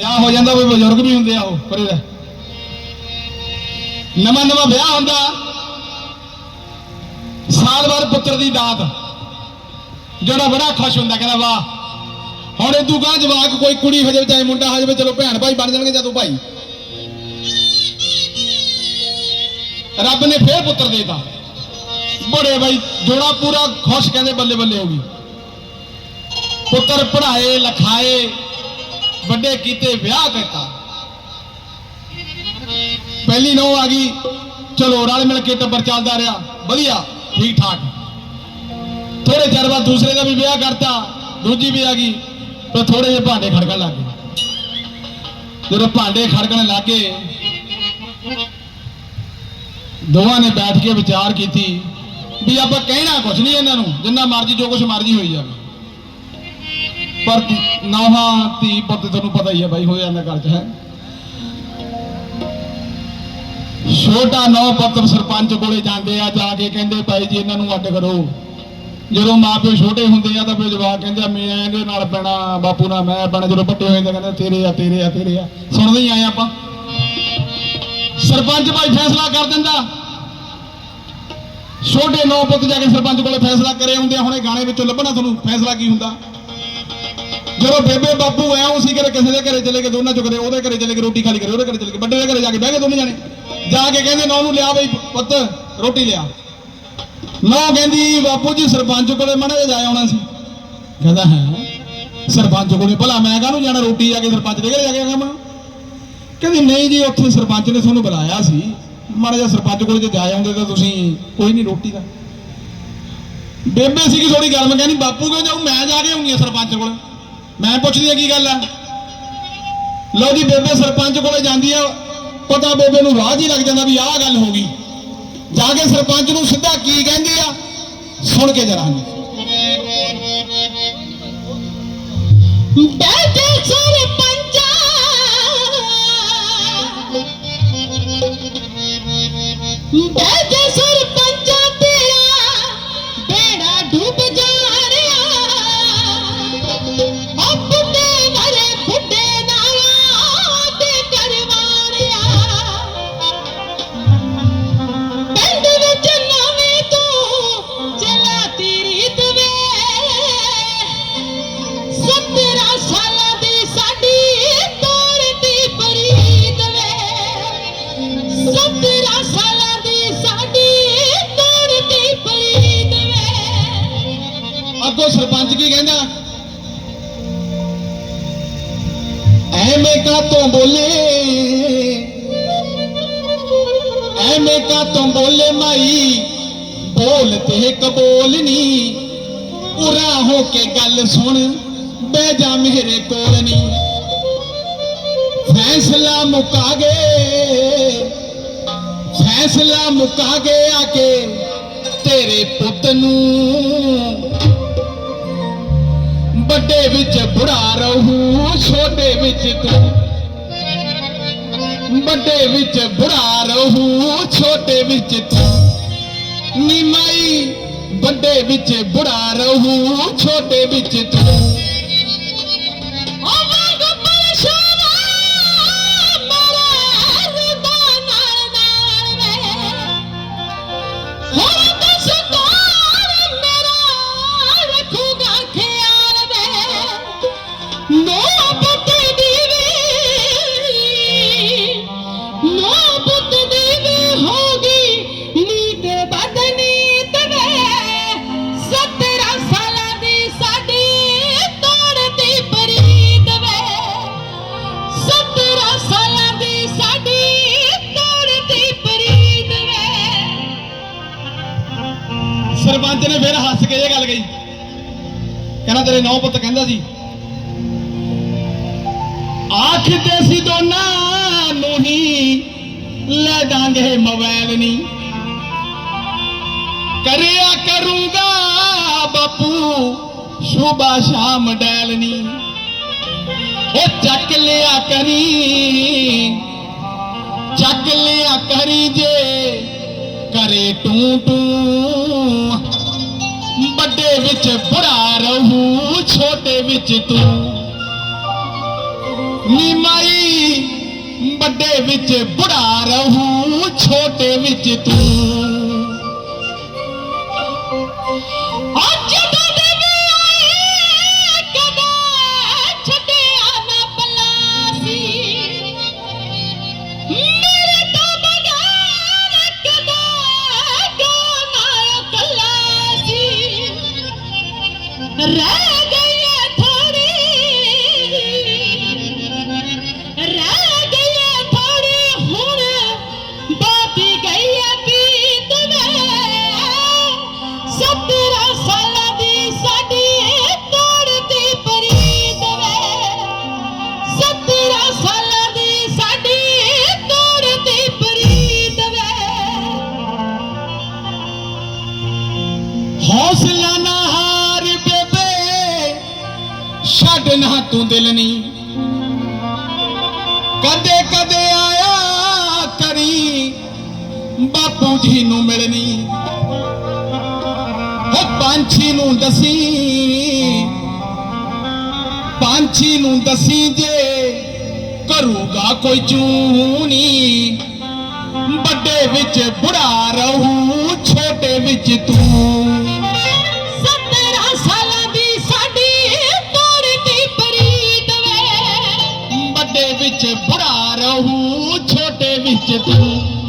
ਵਿਆਹ ਹੋ ਜਾਂਦਾ, ਕੋਈ ਬਜ਼ੁਰਗ ਵੀ ਹੁੰਦੇ ਆ ਉਹ, ਪਰੇ ਦਾ ਨਵਾਂ ਨਵਾਂ ਵਿਆਹ ਹੁੰਦਾ। ਸਾਲ ਬਾਅਦ ਪੁੱਤਰ ਦੀ ਦਾਤ। ਜਿਹੜਾ ਬੜਾ ਖੁਸ਼ ਹੁੰਦਾ, ਕਹਿੰਦਾ, ਵਾਹ, ਹੁਣ ਇਹ ਦੂਗਾ ਜਵਾਕ, ਕੋਈ ਕੁੜੀ ਹੋ ਜਾਵੇ, ਚਾਹੇ ਮੁੰਡਾ ਹੋ ਜਾਵੇ, ਚਲੋ ਭੈਣ ਭਾਈ ਬਣ ਜਾਣਗੇ ਜਦੋਂ ਭਾਈ। ਰੱਬ ਨੇ ਫੇਰ ਪੁੱਤਰ ਦੇਤਾ। ਬੜੇ ਭਾਈ ਜੋੜਾ ਪੂਰਾ ਖੁਸ਼, ਕਹਿੰਦੇ ਬੱਲੇ ਬੱਲੇ ਹੋ ਗਈ। ਪੁੱਤਰ ਪੜ੍ਹਾਏ, ਲਿਖਾਏ ਵੱਡੇ ਕੀਤੇ ਵਿਆਹ ਕਰਤਾ। ਪਹਿਲੀ ਨੌ ਆ ਗਈ। ਚਲੋ, ਰਲ ਮਿਲ ਕੇ ਟੱਬਰ ਚੱਲਦਾ ਰਿਹਾ। ਵਧੀਆ ਠੀਕ ਠਾਕ ਥੋੜੇ ਚਿਰ ਬਾਅਦ ਦੂਸਰੇ ਦਾ ਵੀ ਵਿਆਹ ਕਰਤਾ। ਦੂਜੀ ਵੀ ਆ ਗਈ। ਪਰ ਥੋੜੇ ਜਿਹੇ ਭਾਂਡੇ ਖੜਕਣ ਲੱਗ ਗਏ। ਜਦੋਂ ਭਾਂਡੇ ਖੜਕਣ ਲੱਗੇ ਦੋਵਾਂ ਨੇ ਬੈਠ ਕੇ ਵਿਚਾਰ ਕੀਤੀ ਵੀ ਆਪਾਂ ਕਹਿਣਾ ਕੁਝ ਨਹੀਂ ਇਹਨਾਂ ਨੂੰ। ਜਿੰਨਾ ਮਰਜ਼ੀ, ਜੋ ਕੁਝ ਮਰਜ਼ੀ ਹੋਈ ਜਾਵੇ। ਪਰ ਨੌਹਾਂ ਧੀ ਪੁੱਤ ਤੁਹਾਨੂੰ ਪਤਾ ਹੀ ਹੈ ਬਾਈ ਹੋ ਜਾਂਦਾ ਘਰ ਚ ਹੈ। ਛੋਟਾ ਨੌ ਪੁੱਤ ਸਰਪੰਚ ਕੋਲੇ ਜਾਂਦੇ ਆ ਜਾ ਕੇ ਕਹਿੰਦੇ ਭਾਈ ਜੀ ਇਹਨਾਂ ਨੂੰ ਅੱਡ ਕਰੋ। ਜਦੋਂ ਮਾਪਿਓ ਛੋਟੇ ਹੁੰਦੇ ਆ ਤਾਂ ਫਿਰ ਜਵਾਕ ਕਹਿੰਦੇ ਆ ਮੈਂ ਇਹਦੇ ਨਾਲ ਪੈਣਾ ਬਾਪੂ ਨਾਲ ਮੈਂ ਪੈਣਾ। ਜਦੋਂ ਵੱਡੇ ਹੋਏ ਜਾਂਦੇ ਕਹਿੰਦੇ ਤੇਰੇ ਆ ਤੇਰੇ ਆ ਤੇਰੇ ਆ। ਸੁਣਦੇ ਹੀ ਆਏ ਆਪਾਂ। ਸਰਪੰਚ ਭਾਈ ਫੈਸਲਾ ਕਰ ਦਿੰਦਾ। ਛੋਟੇ ਨੌ ਪੁੱਤ ਜਾ ਕੇ ਸਰਪੰਚ ਕੋਲੇ ਫੈਸਲਾ ਕਰੇ ਹੁੰਦੇ ਆ, ਹੁਣੇ ਗਾਣੇ ਵਿੱਚੋਂ ਲੱਭਣਾ ਤੁਹਾਨੂੰ। ਫੈਸਲਾ ਕੀ ਹੁੰਦਾ? ਜਦੋਂ ਬੇਬੇ ਬਾਪੂ ਐ ਉਹ ਸੀ ਕਰੇ ਕਿਸੇ ਦੇ ਘਰੇ ਚਲੇ ਗਏ, ਦੋਨਾਂ ਚੁੱਕਦੇ ਉਹਦੇ ਘਰੇ ਚਲੇ ਗਏ, ਰੋਟੀ ਖਾਲੀ ਕਰੇ, ਉਹਦੇ ਘਰੇ ਚਲੇ ਗਏ, ਵੱਡੇ ਦੇ ਘਰੇ ਜਾ ਕੇ ਬਹਿ ਗਏ ਦੋਨੇ ਜਾਣੇ। ਜਾ ਕੇ ਕਹਿੰਦੇ, ਨੌ ਉਹਨੂੰ ਲਿਆ ਬਈ, ਪੁੱਤ, ਰੋਟੀ ਲਿਆ। ਨਾ ਕਹਿੰਦੀ, ਬਾਪੂ ਜੀ, ਸਰਪੰਚ ਕੋਲੇ ਮੜਾ ਜਾ ਆਉਣਾ ਸੀ। ਕਹਿੰਦਾ, ਹੈ? ਸਰਪੰਚ ਕੋਲੇ, ਭਲਾ ਮੈਂ ਕਾਹਨੂੰ ਜਾਣਾ, ਰੋਟੀ ਜਾ ਕੇ ਸਰਪੰਚ ਦੇ ਘਰੇ ਜਾ ਕੇ ਆਵਾਂ? ਕਹਿੰਦੀ, ਨਹੀਂ ਜੀ, ਉੱਥੇ ਸਰਪੰਚ ਨੇ ਤੁਹਾਨੂੰ ਬੁਲਾਇਆ ਸੀ। ਮਾੜਾ ਜਿਹਾ ਸਰਪੰਚ ਕੋਲ ਜੇ ਜਾ ਆਉਂਦੇ ਤਾਂ ਤੁਸੀਂ ਕੋਈ ਨਹੀਂ ਰੋਟੀ ਦਾ। ਬੇਬੇ ਸੀਗੀ ਥੋੜੀ ਗੱਲ ਮੈਂ ਕਹਿੰਦੀ, ਬਾਪੂ ਕਿਉਂ ਜਾਊ? ਮੈਂ ਜਾ ਕੇ ਆਉਂਗੀ ਸਰਪੰਚ ਕੋਲ। ਮੈਂ ਪੁੱਛਦੀ ਆ ਕੀ ਗੱਲ ਆ? ਲਓ ਜੀ, ਬੇਬੇ ਸਰਪੰਚ ਕੋਲੇ ਜਾਂਦੀ ਆ, ਪਤਾ ਬੇਬੇ ਨੂੰ ਰਾਹ ਹੀ ਲੱਗ ਜਾਂਦਾ ਵੀ ਆਹ ਗੱਲ ਹੋ ਗਈ। ਜਾ ਕੇ ਸਰਪੰਚ ਨੂੰ ਸਿੱਧਾ ਕੀ ਕਹਿੰਦੀ ਆ? ਸੁਣ ਕੇ ਜਰਾ ਬੈਠੇ ਸਰਪੰਚਾ ਬੈਠੇ ਐਵੇਂ ਕਾਤੋਂ ਬੋਲੇ? ਐਵੇਂ ਕਾਤੋਂ ਬੋਲੇ ਮਾਈ? ਬੋਲ ਤੇ ਕਬੋਲ ਨੀ। ਉਰਾ ਹੋ ਕੇ ਗੱਲ ਸੁਣ, ਬਹਿ ਜਾ ਮੇਰੇ ਕੋਲ ਨੀ। ਫੈਸਲਾ ਮੁਕਾ ਗਏ ਫੈਸਲਾ ਮੁਕਾ ਗਏ ਆ ਕੇ ਤੇਰੇ ਪੁੱਤ ਨੂੰ ਵੱਡੇ ਵਿੱਚ ਬੁੜਾ ਰਹੂ, ਛੋਟੇ ਵਿੱਚ ਤੂੰ। ਵੱਡੇ ਵਿੱਚ ਬੁੜਾ ਰਹੂ, ਛੋਟੇ ਵਿੱਚ ਤੂੰ। ਨਿਮਾਈ ਵੱਡੇ ਵਿੱਚ ਬੁੜਾ ਰਹੂ, ਛੋਟੇ ਵਿੱਚ ਤੂੰ। ਕਹਿੰਦਾ ਤੇਰੇ ਨੌ ਪੁੱਤ ਕਹਿੰਦਾ ਸੀ। ਆਖਦੇ ਸੀ ਦੋਨਾਂ ਨੂੰ ਹੀ ਲੈ ਦਾਂਗੇ ਮੋਬਾਈਲ ਨਹੀਂ ਕਰਿਆ ਕਰੂਗਾ ਬਾਪੂ ਸੁਬਾ ਸ਼ਾਮ ਡੈਲ ਨਹੀਂ ਉਹ ਚੱਕ ਲਿਆ ਕਰੀ, ਚੱਕ ਲਿਆ ਕਰੀ ਜੇ ਕਰੇ ਟੂ ਟੂ ਵੱਡੇ ਵਿੱਚ ਬੁਰਾ ਛੋਟੇ ਵਿੱਚ ਤੂੰ। ਨੀ ਮਾਈ ਵੱਡੇ ਵਿੱਚ ਬੁੜਾ ਰਹੂ ਛੋਟੇ ਵਿੱਚ ਤੂੰ। ਹੌਸਲਾ ਨਾ ਹਾਰ ਬੇਬੇ। ਛੱਡ ਨਾ ਤੂੰ ਦਿਲ ਨਹੀਂ ਕਦੇ ਕਦੇ ਆਇਆ ਕਰੀ, ਬਾਪੂ ਜੀ ਨੂੰ ਮਿਲਣੀ। ਹੋ ਪੰਛੀ ਨੂੰ ਦਸੀ। ਪੰਛੀ ਨੂੰ ਦਸੀ ਜੇ ਕਰੂਗਾ ਕੋਈ ਚੂਨੀ। ਵੱਡੇ ਵਿੱਚ ਬੁੜਾ ਰਹੂ, ਛੋਟੇ ਵਿੱਚ ਤੂੰ। ਰਹੂ ਛੋਟੇ ਵਿੱਚ ਤੂੰ